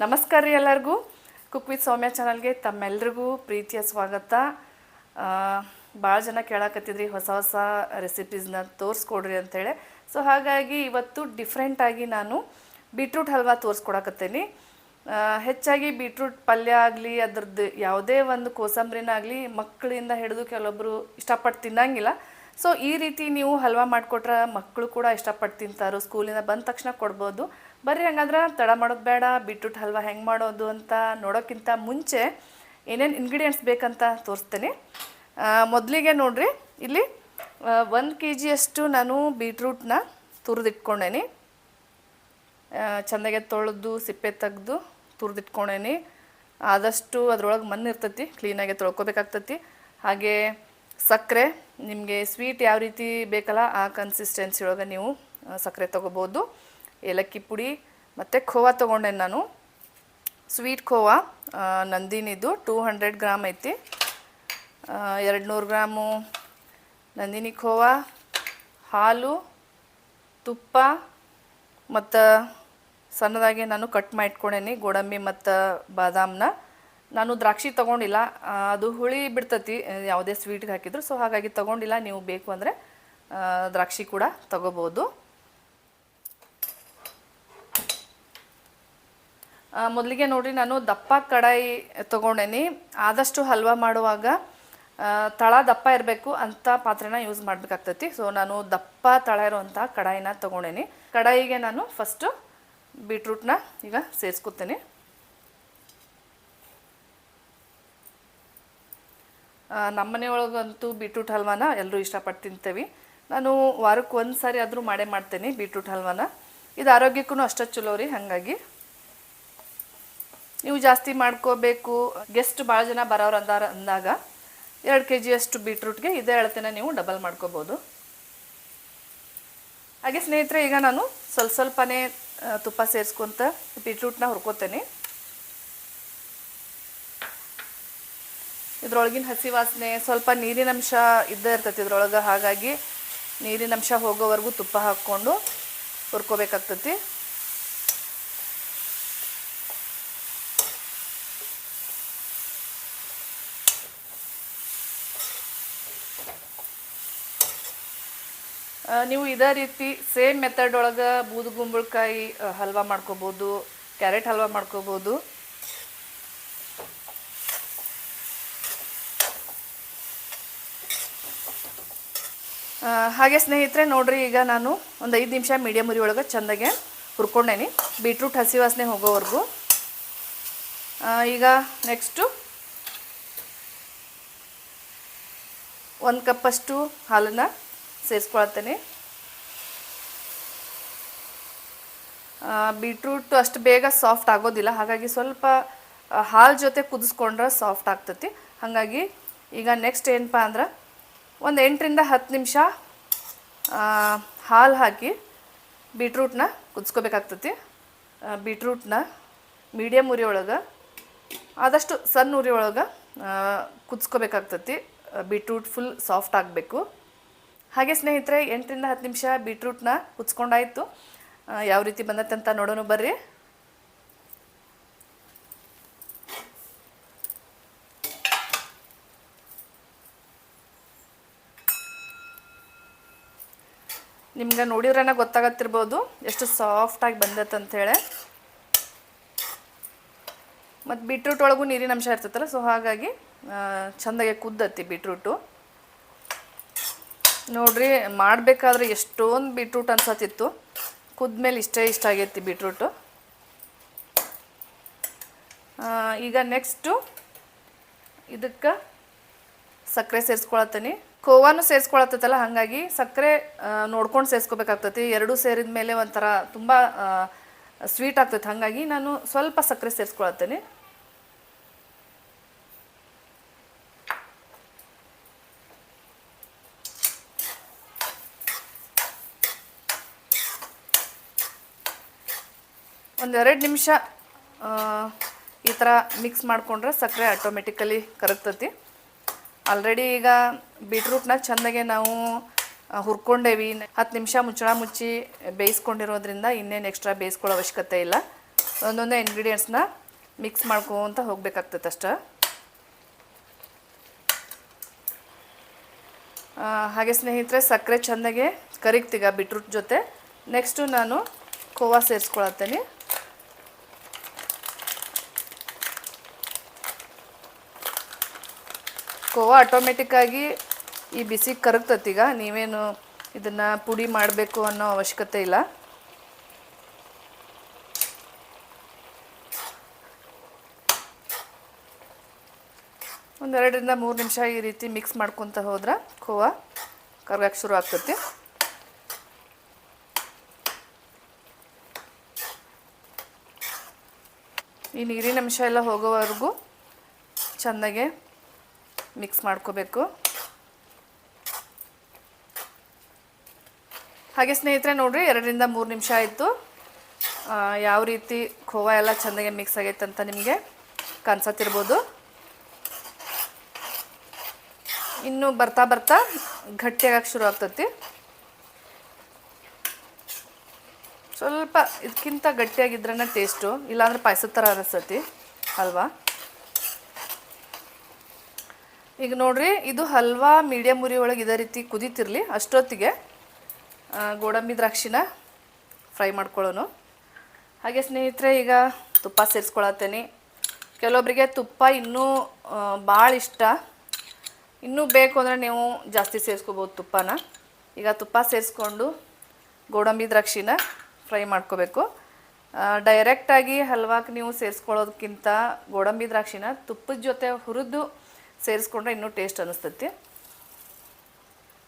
ನಮಸ್ಕಾರ ರೀ ಎಲ್ಲರಿಗೂ. ಕುಕ್ ವಿತ್ ಸೌಮ್ಯ ಚಾನಲ್ಗೆ ತಮ್ಮೆಲ್ರಿಗೂ ಪ್ರೀತಿಯ ಸ್ವಾಗತ. ಭಾಳ ಜನ ಕೇಳಕತ್ತಿದ್ರಿ ಹೊಸ ಹೊಸ ರೆಸಿಪೀಸ್ನ ತೋರಿಸ್ಕೊಡ್ರಿ ಅಂತೇಳಿ. ಸೊ ಹಾಗಾಗಿ ಇವತ್ತು ಡಿಫ್ರೆಂಟಾಗಿ ನಾನು ಬೀಟ್ರೂಟ್ ಹಲ್ವಾ ತೋರಿಸ್ಕೊಡಕತ್ತೇನೆ. ಹೆಚ್ಚಾಗಿ ಬೀಟ್ರೂಟ್ ಪಲ್ಯ ಆಗಲಿ, ಅದ್ರದ್ದು ಯಾವುದೇ ಒಂದು ಕೋಸಂಬರಿನಾಗಲಿ ಮಕ್ಕಳಿಂದ ಹಿಡಿದು ಕೆಲವೊಬ್ಬರು ಇಷ್ಟಪಟ್ಟು ತಿನ್ನಂಗಿಲ್ಲ. ಸೊ ಈ ರೀತಿ ನೀವು ಹಲ್ವಾ ಮಾಡಿಕೊಟ್ರೆ ಮಕ್ಕಳು ಕೂಡ ಇಷ್ಟಪಟ್ಟು ತಿಂತಾರೋ, ಸ್ಕೂಲಿಂದ ಬಂದ ತಕ್ಷಣ ಕೊಡ್ಬೋದು. ಬರ್ರಿ ಹಂಗಂದ್ರೆ ತಡ ಮಾಡೋದು ಬೇಡ, ಬೀಟ್ರೂಟ್ ಹಲ್ವಾ ಹೆಂಗೆ ಮಾಡೋದು ಅಂತ ನೋಡೋಕ್ಕಿಂತ ಮುಂಚೆ ಏನೇನು ಇಂಗ್ರೀಡಿಯೆಂಟ್ಸ್ ಬೇಕಂತ ತೋರಿಸ್ತೇನೆ. ಮೊದಲಿಗೆ ನೋಡಿರಿ, ಇಲ್ಲಿ ಒಂದು ಕೆ ಜಿಯಷ್ಟು ನಾನು ಬೀಟ್ರೂಟ್ನ ತುರಿದಿಟ್ಕೊಂಡೇನಿ. ಚೆಂದಾಗೆ ತೊಳೆದು, ಸಿಪ್ಪೆ ತೆಗೆದು ತುರಿದಿಟ್ಕೊಂಡೇನಿ. ಆದಷ್ಟು ಅದ್ರೊಳಗೆ ಮಣ್ಣು ಇರ್ತೈತಿ ಕ್ಲೀನಾಗೆ ತೊಳ್ಕೊಬೇಕಾಗ್ತತಿ. ಹಾಗೆ ಸಕ್ಕರೆ, ನಿಮಗೆ ಸ್ವೀಟ್ ಯಾವ ರೀತಿ ಬೇಕಲ್ಲ ಆ ಕನ್ಸಿಸ್ಟೆನ್ಸಿ ಒಳಗೆ ನೀವು ಸಕ್ಕರೆ ತೊಗೋಬೋದು. ಏಲಕ್ಕಿ ಪುಡಿ ಮತ್ತು ಖೋವಾ ತೊಗೊಂಡೆ ನಾನು. ಸ್ವೀಟ್ ಖೋವಾ ನಂದಿನಿದು ಟೂ ಹಂಡ್ರೆಡ್ ಗ್ರಾಮ್ ಐತಿ. ಎರಡು ನೂರು ಗ್ರಾಮು ನಂದಿನಿ ಖೋವಾ ಹಾಲು, ತುಪ್ಪ ಮತ್ತು ಸಣ್ಣದಾಗಿ ನಾನು ಕಟ್ ಮಾಡಿಟ್ಕೊಂಡೇನಿ, ಗೋಡಂಬಿ ಮತ್ತು ಬಾದಾಮನ್ನ ನಾನು ದ್ರಾಕ್ಷಿ ತೊಗೊಂಡಿಲ್ಲ ಅದು ಹುಳಿ ಬಿಡ್ತತಿ ಯಾವುದೇ ಸ್ವೀಟ್ಗೆ ಹಾಕಿದ್ರು. ಸೊ ಹಾಗಾಗಿ ತೊಗೊಂಡಿಲ್ಲ, ನೀವು ಬೇಕು ಅಂದರೆ ದ್ರಾಕ್ಷಿ ಕೂಡ ತಗೋಬೋದು. ಮೊದಲಿಗೆ ನೋಡಿ ನಾನು ದಪ್ಪ ಕಡಾಯಿ ತೊಗೊಂಡೇನಿ. ಆದಷ್ಟು ಹಲ್ವಾ ಮಾಡುವಾಗ ತಳ ದಪ್ಪ ಇರಬೇಕು ಅಂತ ಪಾತ್ರೆನ ಯೂಸ್ ಮಾಡಬೇಕಾಗ್ತೈತಿ. ಸೊ ನಾನು ದಪ್ಪ ತಳ ಇರುವಂಥ ಕಡಾಯಿನ ತೊಗೊಂಡೇನಿ. ಕಡಾಯಿಗೆ ನಾನು ಫಸ್ಟು ಬೀಟ್ರೂಟ್ನ ಈಗ ಸೇರಿಸ್ಕೊತೀನಿ. ನಮ್ಮನೆಯೊಳಗಂತೂ ಬೀಟ್ರೂಟ್ ಹಲ್ವಾನ ಎಲ್ಲರೂ ಇಷ್ಟಪಟ್ಟು ತಿಂತೇವೆ. ನಾನು ವಾರಕ್ಕೆ ಒಂದು ಸಾರಿ ಆದರೂ ಮಾಡೇ ಮಾಡ್ತೇನೆ ಬೀಟ್ರೂಟ್ ಹಲ್ವಾನ. ಇದು ಆರೋಗ್ಯಕ್ಕೂ ಅಷ್ಟೇ ಚಲೋ ರೀ, ಹಾಗಾಗಿ. ನೀವು ಜಾಸ್ತಿ ಮಾಡ್ಕೋಬೇಕು. ಗೆಸ್ಟ್ ಭಾಳ ಜನ ಬರೋರು ಅಂದಾರ ಅಂದಾಗ ಎರಡು ಕೆ ಜಿಯಷ್ಟು ಬೀಟ್ರೂಟ್ಗೆ ಇದೇ ಅಳತೆನ ನೀವು ಡಬಲ್ ಮಾಡ್ಕೋಬೋದು. ಹಾಗೆ ಸ್ನೇಹಿತರೆ, ಈಗ ನಾನು ಸ್ವಲ್ಪ ಸ್ವಲ್ಪನೇ ತುಪ್ಪ ಸೇರಿಸ್ಕೊಂತ ಬೀಟ್ರೂಟ್ನ ಹುರ್ಕೋತೇನೆ. ಇದ್ರೊಳಗಿನ ಹಸಿ ವಾಸನೆ, ಸ್ವಲ್ಪ ನೀರಿನಂಶ ಇದ್ದೇ ಇರ್ತೈತಿ ಇದ್ರೊಳಗೆ. ಹಾಗಾಗಿ ನೀರಿನಂಶ ಹೋಗೋವರೆಗೂ ತುಪ್ಪ ಹಾಕ್ಕೊಂಡು ಹುರ್ಕೋಬೇಕಾಗ್ತೈತಿ. ನೀವು ಇದೇ ರೀತಿ ಸೇಮ್ ಮೆಥಡ್ ಒಳಗೆ ಬೂದುಗುಂಬಳಕಾಯಿ ಗುಂಬಳಕಾಯಿ ಹಲ್ವಾ ಮಾಡ್ಕೋಬೋದು, ಕ್ಯಾರೆಟ್ ಹಲ್ವಾ ಮಾಡ್ಕೋಬೋದು. ಹಾಗೆ ಸ್ನೇಹಿತರೆ, ನೋಡ್ರಿ, ಈಗ ನಾನು ಒಂದು ಐದು ನಿಮಿಷ ಮೀಡಿಯಮ್ ಉರಿ ಒಳಗೆ ಚೆಂದಾಗೆ ಹುರ್ಕೊಂಡೇನಿ. ಬೀಟ್ರೂಟ್ ಹಸಿ ವಾಸನೆ ಹೋಗೋವರೆಗೂ. ಈಗ ನೆಕ್ಸ್ಟು ಒಂದು ಕಪ್ಪಷ್ಟು ಹಾಲನ್ನು ಸೇರಿಸ್ಕೊಳತ್ತೇನೆ ಬೀಟ್ರೂಟ್ ಅಷ್ಟು ಬೇಗ ಸಾಫ್ಟ್ ಆಗೋದಿಲ್ಲ. ಹಾಗಾಗಿ ಸ್ವಲ್ಪ ಹಾಲು ಜೊತೆ ಕುದಿಸ್ಕೊಂಡ್ರೆ ಸಾಫ್ಟ್ ಆಗ್ತೈತಿ. ಹಾಗಾಗಿ ಈಗ ನೆಕ್ಸ್ಟ್ ಏನಪ್ಪ ಅಂದ್ರೆ ಒಂದು ಎಂಟರಿಂದ ಹತ್ತು ನಿಮಿಷ ಹಾಲು ಹಾಕಿ ಬೀಟ್ರೂಟ್ನ ಕುದಿಸ್ಕೋಬೇಕಾಗ್ತತಿ. ಬೀಟ್ರೂಟ್ನ ಮೀಡಿಯಮ್ ಉರಿ ಒಳಗೆ, ಆದಷ್ಟು ಸಣ್ಣ ಉರಿ ಒಳಗೆ ಕುದಿಸ್ಕೋಬೇಕಾಗ್ತತಿ. ಬೀಟ್ರೂಟ್ ಫುಲ್ ಸಾಫ್ಟ್ ಆಗಬೇಕು. ಹಾಗೆ ಸ್ನೇಹಿತರೆ, ಎಂಟರಿಂದ ಹತ್ತು ನಿಮಿಷ ಬೀಟ್ರೂಟ್ನ ಕುಚ್ಕೊಂಡಾಯಿತು ಯಾವ ರೀತಿ ಬಂದತ್ತೆ ಅಂತ ನೋಡೋಣ ಬರ್ರಿ. ನಿಮ್ಗೆ ನೋಡಿದ್ರನ ಗೊತ್ತಾಗತ್ತಿರ್ಬೋದು, ಎಷ್ಟು ಸಾಫ್ಟಾಗಿ ಬಂದತ್ತೆ ಅಂಥೇಳಿ ಮತ್ತು ಬೀಟ್ರೂಟ್ ಒಳಗೂ ನೀರಿನ ಅಂಶ ಇರ್ತೈತಲ್ಲ ಸೊ ಹಾಗಾಗಿ ಚಂದಾಗೆ ಕುದ್ದತ್ತಿ ಬೀಟ್ರೂಟು ನೋಡ್ರಿ, ಮಾಡಬೇಕಾದ್ರೆ ಎಷ್ಟೊಂದು ಬೀಟ್ರೂಟ್ ಅನ್ಸತ್ತಿತ್ತು. ಕುದ್ಮೇಲೆ ಇಷ್ಟೇ ಇಷ್ಟ ಆಗೈತಿ ಬೀಟ್ರೂಟು ಈಗ ನೆಕ್ಸ್ಟು ಇದಕ್ಕೆ ಸಕ್ಕರೆ ಸೇರಿಸ್ಕೊಳತ್ತೀನಿ. ಖೋವಾನು ಸೇರಿಸ್ಕೊಳತ್ತಲ್ಲ ಹಾಗಾಗಿ ಸಕ್ಕರೆ ನೋಡ್ಕೊಂಡು ಸೇರಿಸ್ಕೋಬೇಕಾಗ್ತತಿ. ಎರಡೂ ಸೇರಿದ ಮೇಲೆ ಒಂಥರ ತುಂಬ ಸ್ವೀಟ್ ಆಗ್ತೈತೆ. ಹಾಗಾಗಿ ನಾನು ಸ್ವಲ್ಪ ಸಕ್ಕರೆ ಸೇರಿಸ್ಕೊಳತ್ತೀನಿ. ಒಂದೆರಡು ನಿಮಿಷ ಈ ಥರ ಮಿಕ್ಸ್ ಮಾಡಿಕೊಂಡ್ರೆ ಸಕ್ಕರೆ ಆಟೋಮೆಟಿಕಲಿ ಕರಗ್ತತಿ. ಆಲ್ರೆಡಿ ಈಗ ಬೀಟ್ರೂಟ್ನ ಚೆಂದಾಗೆ ನಾವು ಹುರ್ಕೊಂಡೇವಿ. ಹತ್ತು ನಿಮಿಷ ಮುಚ್ಚಳ ಮುಚ್ಚಿ ಬೇಯಿಸ್ಕೊಂಡಿರೋದ್ರಿಂದ ಇನ್ನೇನು ಎಕ್ಸ್ಟ್ರಾ ಬೇಯಿಸ್ಕೊಳ್ಳೋ ಅವಶ್ಯಕತೆ ಇಲ್ಲ. ಒಂದೊಂದೇ ಇಂಗ್ರೀಡಿಯೆಂಟ್ಸ್ನ ಮಿಕ್ಸ್ ಮಾಡ್ಕೊತ ಹೋಗ್ಬೇಕಾಗ್ತೈತೆ ಅಷ್ಟ. ಹಾಗೆ ಸ್ನೇಹಿತರೆ, ಸಕ್ಕರೆ ಚೆಂದಾಗೆ ಕರಿಗ್ತೀಗ ಬಿಟ್ರೂಟ್ ಜೊತೆ. ನೆಕ್ಸ್ಟು ನಾನು ಖೋವಾ ಸೇರಿಸ್ಕೊಳತ್ತೇನೆ. ಖೋವಾ ಆಟೋಮೆಟಿಕ್ಕಾಗಿ ಈ ಬಿಸಿ ಕರಗ್ತತ್ತೀಗ ನೀವೇನು ಇದನ್ನು ಪುಡಿ ಮಾಡಬೇಕು ಅನ್ನೋ ಅವಶ್ಯಕತೆ ಇಲ್ಲ. ಒಂದೆರಡರಿಂದ ಮೂರು ನಿಮಿಷ ಈ ರೀತಿ ಮಿಕ್ಸ್ ಮಾಡ್ಕೊತ ಹೋದ್ರೆ ಖೋವಾ ಕರ್ಗಕ್ಕೆ ಶುರು ಆಗ್ತೈತಿ. ಈ ನೀರಿನ ಅಂಶ ಎಲ್ಲ ಹೋಗೋವರೆಗೂ ಚೆಂದಾಗೆ ಮಿಕ್ಸ್ ಮಾಡ್ಕೋಬೇಕು. ಹಾಗೆ ಸ್ನೇಹಿತರೆ ನೋಡ್ರಿ, ಎರಡರಿಂದ ಮೂರು ನಿಮಿಷ ಆಯಿತು. ಯಾವ ರೀತಿ ಖೋವಾ ಎಲ್ಲ ಚೆಂದಾಗೆ ಮಿಕ್ಸ್ ಆಗೈತೆ ಅಂತ ನಿಮಗೆ ಕನ್ಸತ್ತಿರ್ಬೋದು ಇನ್ನು ಬರ್ತಾ ಬರ್ತಾ ಗಟ್ಟಿಯಾಗಕ್ಕೆ ಶುರು ಆಗ್ತತಿ. ಸ್ವಲ್ಪ ಇದಕ್ಕಿಂತ ಗಟ್ಟಿಯಾಗಿದ್ರೇ ಟೇಸ್ಟು ಇಲ್ಲಾಂದ್ರೆ ಪಾಯಸದ ಥರ ಅನಿಸ್ತತಿ, ಅಲ್ವಾ? ಈಗ ನೋಡ್ರಿ, ಇದು ಹಲ್ವಾ ಮೀಡಿಯಮ್ ಉರಿ ಒಳಗೆ ಇದೇ ರೀತಿ ಕುದಿತಿರ್ಲಿ, ಅಷ್ಟೊತ್ತಿಗೆ ಗೋಡಂಬಿ ದ್ರಾಕ್ಷಿನ ಫ್ರೈ ಮಾಡ್ಕೊಳ್ಳೋನು. ಹಾಗೆ ಸ್ನೇಹಿತರೆ, ಈಗ ತುಪ್ಪ ಸೇರಿಸ್ಕೊಳತ್ತೇನೆ. ಕೆಲವೊಬ್ಬರಿಗೆ ತುಪ್ಪ ಇನ್ನೂ ಭಾಳ ಇಷ್ಟ. ಇನ್ನೂ ಬೇಕು ಅಂದರೆ ನೀವು ಜಾಸ್ತಿ ಸೇರಿಸ್ಕೋಬೋದು ತುಪ್ಪನ. ಈಗ ತುಪ್ಪ ಸೇರಿಸ್ಕೊಂಡು ಗೋಡಂಬಿ ದ್ರಾಕ್ಷಿನ ಫ್ರೈ ಮಾಡ್ಕೋಬೇಕು. ಡೈರೆಕ್ಟಾಗಿ ಹಲ್ವಾಕ್ಕೆ ನೀವು ಸೇರಿಸ್ಕೊಳ್ಳೋದಕ್ಕಿಂತ ಗೋಡಂಬಿ ದ್ರಾಕ್ಷಿನ ತುಪ್ಪದ ಜೊತೆ ಹುರಿದು ಸೇರಿಸ್ಕೊಂಡ್ರೆ ಇನ್ನೂ ಟೇಸ್ಟ್ ಅನಿಸ್ತೈತಿ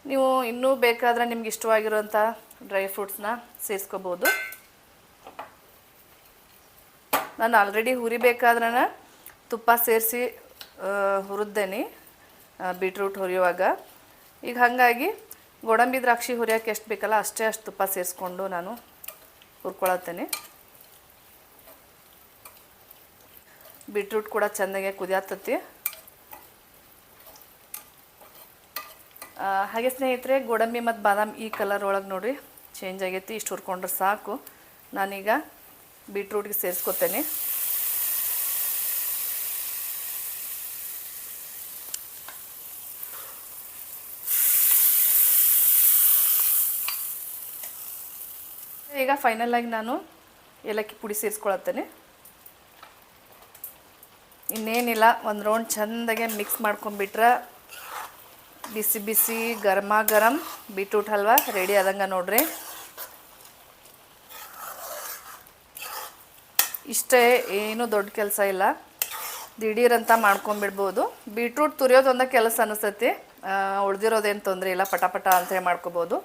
ನೀವು ಇನ್ನೂ ಬೇಕಾದರೆ ನಿಮ್ಗೆ ಇಷ್ಟವಾಗಿರುವಂಥ ಡ್ರೈ ಫ್ರೂಟ್ಸ್ನ ಸೇರಿಸ್ಕೋಬೋದು. ನಾನು ಆಲ್ರೆಡಿ ಹುರಿಬೇಕಾದ್ರೆ ತುಪ್ಪ ಸೇರಿಸಿ ಹುರಿದ್ದೇನೆ ಬೀಟ್ರೂಟ್ ಹುರಿಯುವಾಗ. ಈಗ ಹಾಗಾಗಿ ಗೋಡಂಬಿ ದ್ರಾಕ್ಷಿ ಹುರಿಯೋಕ್ಕೆ ಎಷ್ಟು ಬೇಕಲ್ಲ ಅಷ್ಟೇ ಅಷ್ಟು ತುಪ್ಪ ಸೇರಿಸ್ಕೊಂಡು ನಾನು ಹುರ್ಕೊಳತ್ತೇನೆ ಬೀಟ್ರೂಟ್ ಕೂಡ ಚೆಂದಾಗೆ ಕುದಿಯತ್ತತಿ. ಹಾಗೆ ಸ್ನೇಹಿತರೆ, ಗೋಡಂಬಿ ಮತ್ತು ಬಾದಾಮಿ ಈ ಕಲರ್ ಒಳಗೆ ನೋಡಿರಿ. ಚೇಂಜ್ ಆಗೈತಿ, ಇಷ್ಟು ಹುರ್ಕೊಂಡ್ರೆ ಸಾಕು. ನಾನೀಗ ಬೀಟ್ರೂಟ್ಗೆ ಸೇರಿಸ್ಕೊತೇನೆ. ಈಗ ಫೈನಲ್ ಆಗಿ ನಾನು ಏಲಕ್ಕಿ ಪುಡಿ ಸೇರಿಸ್ಕೊಳತ್ತೇನೆ. ಇನ್ನೇನಿಲ್ಲ, ಒಂದು ರೌಂಡ್ ಚೆಂದಾಗೆ ಮಿಕ್ಸ್ ಮಾಡ್ಕೊಂಡ್ಬಿಟ್ರೆ ಬಿಸಿ ಬಿಸಿ ಗರಮ ಗರಂ ಬೀಟ್ರೂಟ್ ಹಲ್ವಾ ರೆಡಿ ಆದಂಗೆ ನೋಡ್ರಿ. ಇಷ್ಟೇ ಏನು ದೊಡ್ಡ ಕೆಲಸ ಇಲ್ಲ. ದಿಢೀರಂತ ಮಾಡ್ಕೊಂಬಿಡ್ಬೋದು ಬೀಟ್ರೂಟ್ ತುರಿಯೋದು ಕೆಲಸ ಅನಿಸ್ತೈತಿ. ಉಳ್ದಿರೋದೇನು ತೊಂದರೆ ಇಲ್ಲ, ಪಟಾಪಟ ಪಟ ಅಂತೇಳಿ ಮಾಡ್ಕೋಬೋದು.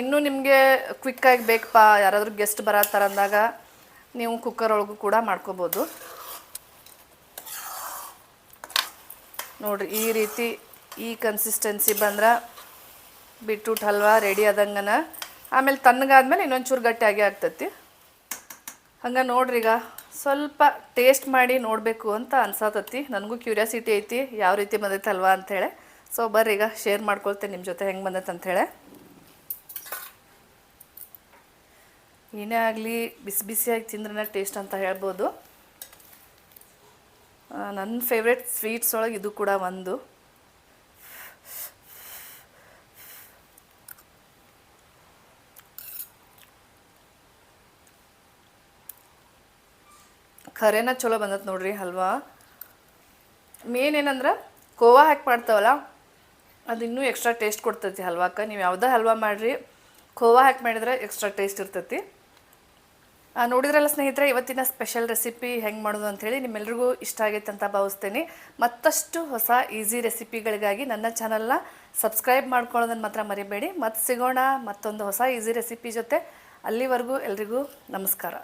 ಇನ್ನೂ ನಿಮಗೆ ಕ್ವಿಕ್ಕಾಗಿ ಬೇಕಪ್ಪ, ಯಾರಾದರೂ ಗೆಸ್ಟ್ ಬರತ್ತಾರ ಅಂದಾಗ ನೀವು ಕುಕ್ಕರ್ ಒಳಗೂ ಕೂಡ ಮಾಡ್ಕೋಬೋದು. ನೋಡ್ರಿ, ಈ ರೀತಿ ಈ ಕನ್ಸಿಸ್ಟೆನ್ಸಿ ಬಂದ್ರೆ ಬಿಟ್ರೂಟ್ ಹಲ್ವಾ ರೆಡಿ ಆದಂಗನ. ಆಮೇಲೆ ತಣ್ಣಗಾದ್ಮೇಲೆ ಇನ್ನೊಂಚೂರು ಗಟ್ಟಿಯಾಗಿ ಆಗ್ತೈತಿ. ಹಂಗೆ ಈಗ, ಸ್ವಲ್ಪ ಟೇಸ್ಟ್ ಮಾಡಿ ನೋಡಬೇಕು ಅಂತ ಅನ್ಸತತಿ. ನನಗೂ ಕ್ಯೂರಿಯಾಸಿಟಿ ಐತಿ, ಯಾವ ರೀತಿ ಬಂದೈತೆ ಅಲ್ವಾ ಅಂಥೇಳಿ ಸೊ ಬರ್ರಿ ಈಗ ಶೇರ್ ಮಾಡ್ಕೊಳ್ತೇನೆ ನಿಮ್ಮ ಜೊತೆ ಹೆಂಗೆ ಬಂದೈತೆ ಅಂಥೇಳಿ ಏನೇ ಆಗಲಿ, ಬಿಸಿ ಬಿಸಿಯಾಗಿ ತಿಂದ್ರೆ ಟೇಸ್ಟ್ ಅಂತ ಹೇಳ್ಬೋದು. ನನ್ನ ಫೇವ್ರೆಟ್ ಸ್ವೀಟ್ಸ್ ಒಳಗೆ ಇದು ಕೂಡ ಒಂದು. ಖರೇನ ಚಲೋ ಬಂದತ್ ನೋಡ್ರಿ ಹಲ್ವಾ. ಮೇನ್ ಏನಂದ್ರೆ, ಕೋವಾ ಹಾಕಿ ಮಾಡ್ತಾವಲ್ಲ, ಅದು ಇನ್ನೂ ಎಕ್ಸ್ಟ್ರಾ ಟೇಸ್ಟ್ ಕೊಡ್ತೈತಿ ಹಲ್ವಾಕ. ನೀವು ಯಾವುದೇ ಹಲ್ವಾ ಮಾಡಿರಿ ಖೋವಾ ಹಾಕಿ ಮಾಡಿದ್ರೆ ಎಕ್ಸ್ಟ್ರಾ ಟೇಸ್ಟ್ ಇರ್ತೈತಿ. ನೋಡಿದ್ರಲ್ಲ ಸ್ನೇಹಿತರೆ, ಇವತ್ತಿನ ಸ್ಪೆಷಲ್ ರೆಸಿಪಿ ಹೆಂಗೆ ಮಾಡೋದು ಅಂಥೇಳಿ ನಿಮ್ಮೆಲ್ರಿಗೂ ಇಷ್ಟ ಆಗೈತೆ ಅಂತ ಭಾವಿಸ್ತೇನೆ. ಮತ್ತಷ್ಟು ಹೊಸ ಈಸಿ ರೆಸಿಪಿಗಳಿಗಾಗಿ ನನ್ನ ಚಾನಲ್ನ ಸಬ್ಸ್ಕ್ರೈಬ್ ಮಾಡ್ಕೊಳ್ಳೋದನ್ನು ಮಾತ್ರ ಮರಿಬೇಡಿ. ಮತ್ತೆ ಸಿಗೋಣ ಮತ್ತೊಂದು ಹೊಸ ಈಸಿ ರೆಸಿಪಿ ಜೊತೆ. ಅಲ್ಲಿವರೆಗೂ ಎಲ್ರಿಗೂ ನಮಸ್ಕಾರ.